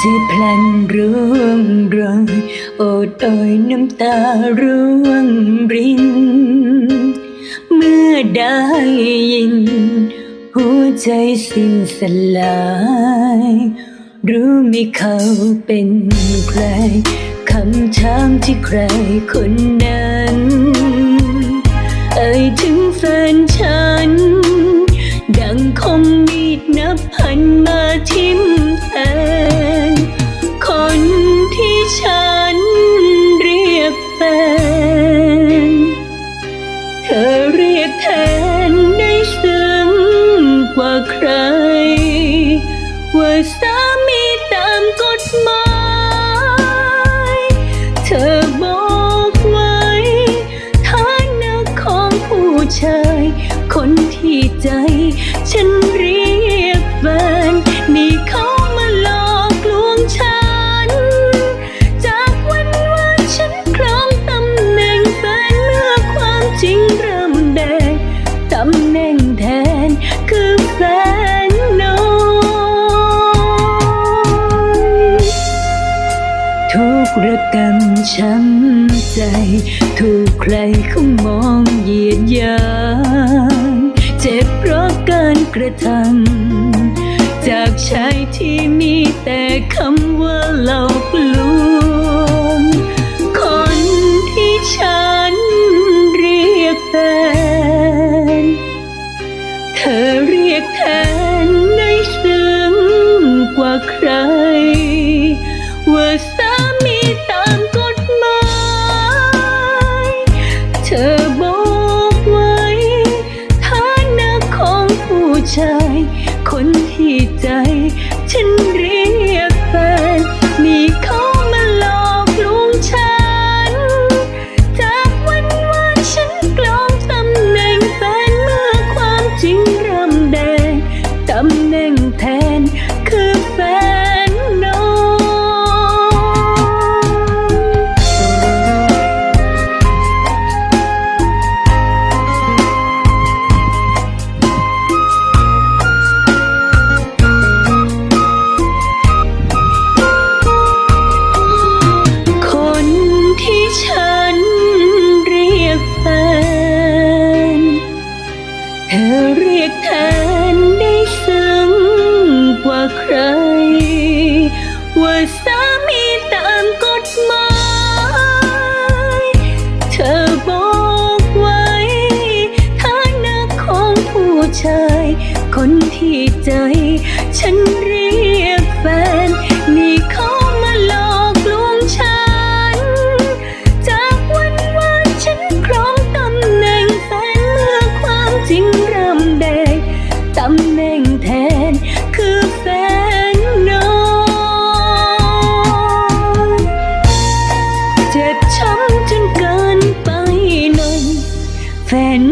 ที่พลันร่วงโรยโอดโอยน้ำตาร่วงริน เมื่อได้ยิน หัวใจสิ้นสลาย รู้ไหมเขาเป็นใครคำถามที่ใครคนนั้น เอ่ยถึงแฟนฉัน ใจ ฉันเรียกแฟนนี่เขามาหลอกลวงฉัน จากวันว่าฉันครองตำแหน่งแฟนเมื่อความจริงเริ่มแดงตำแหน่งแทนคือแฟนน้อยทุกระกรรมช้ำใจ ถูกใครเขามองเหยียดยาม เจ็บเพราะการกระทำจากชายที่มีแต่คำว่าหลอกลวงคนที่ฉันเรียกแฟนเธอเรียกแทนได้ซึ้งกว่าใคร ยคนที่ใจ ฉันเรี ชยคนที่ใจ ฉันเรียกแฟน นี่เขามาหลอกลวงฉัน จากวันวานฉันครองตำแหน่งแฟนเมื่อความจริงเริ่มเดงตำแหน่งแทนคือแฟนน้อยเจ็บช้ำจนเกินไปหน่อยแฟน